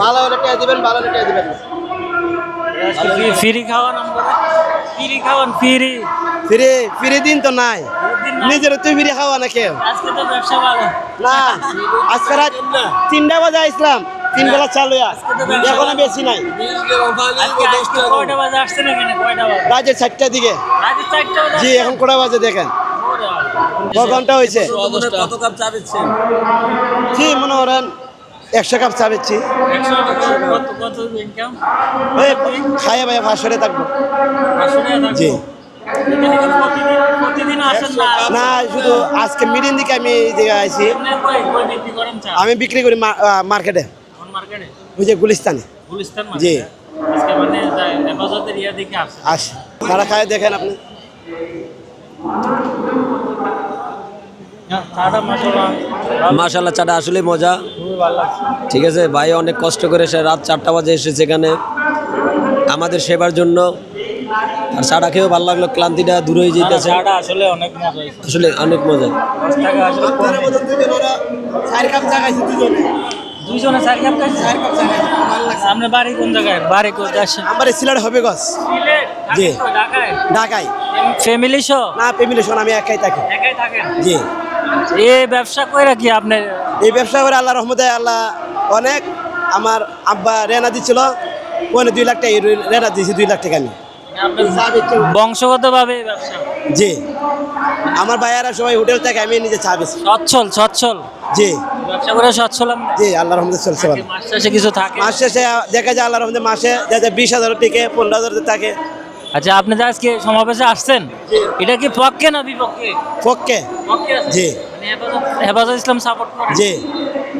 ভালো হলে টিয়া দিবেন ভালো হলে টিয়া দিবেন। ফ্রি খাওয়ান ফ্রি খাওয়ান ফ্রি। ফিরে ফিরে দিন তো নাই। নিজের তুই ফিরে খাওয়া না কেউ। আজকে তো ব্যবসা ভালো। না আজকে রাত তিনটা বাজে আসলাম তিন বেলা চালু এখনও বেশি নাই। রাজের চারটার দিকে। চারটা বাজে জি এখন কটা বাজে দেখেন। ক ঘণ্টা হয়েছে। জি মনে করেন একশো কাপ চা বেচছি। খাইয়ে ভাইয়া ফাঁসরে থাকব? জি। না, শুধু আজকে মিডিন দিকে আমি এই জায়গায় বিক্রি আমি বিক্রি করি মার্কেটে। ওই যে গুলিস্তানে। জি। আস। তারা খায় দেখেন আপনি। চাটা মশলা। মাশাল্লাহ চাটা আসলে মজা। খুবই ভালো লাগছে ঠিক আছে ভাই অনেক কষ্ট করে সে রাত চারটা বাজে এসেছে এখানে। আমাদের সেবার জন্য। আর চাটা খেয়েও ভালো লাগল ক্লান্তিটা দূর হয়ে যেতেছে আসলে অনেক মজা আসলে অনেক মজা। দশ টাকা আসলে কম। চার কাপ খাইছি চার কাপ খাইছে? বাড়ি কোন জায়গায়? বাড়ি কোথায় আমার সিলেট হবে গছ। জি। ঢাকায়? ঢাকায়। ফ্যামিলি সহ না ফ্যামিলি আমি একাই থাকি। একাই থাকেন? জি। এই ব্যবসা কইরা কি আপনি এই ব্যবসা করে আল্লাহ রহমতে আল্লাহ অনেক আমার আব্বা রেনা দিছিল পনেরো দুই লাখ টাকা রেনা দিয়েছি দুই লাখ টাকা আমি। বংশগত ভাবে ব্যবসা? জি। আমার ভাইয়ারা সবাই হোটেল থেকে আমি নিজে চা বেছি সচ্ছল সচ্ছল? জি। ব্যবসা করে সচ্ছল জি আল্লাহ রহমতে চলছে মাস শেষে কিছু থাকে? মাস শেষে দেখা যায় আল্লাহ রহমতে মাসে দেখা যায় বিশ হাজার টিকে পনেরো হাজার থাকে আচ্ছা আপনি যে আজকে সমাবেশে আসছেন এটা কি পক্ষে না বিপক্ষে? পক্ষে। পক্ষে জি। মানে হেফাজত হেফাজত ইসলাম সাপোর্ট করে জি।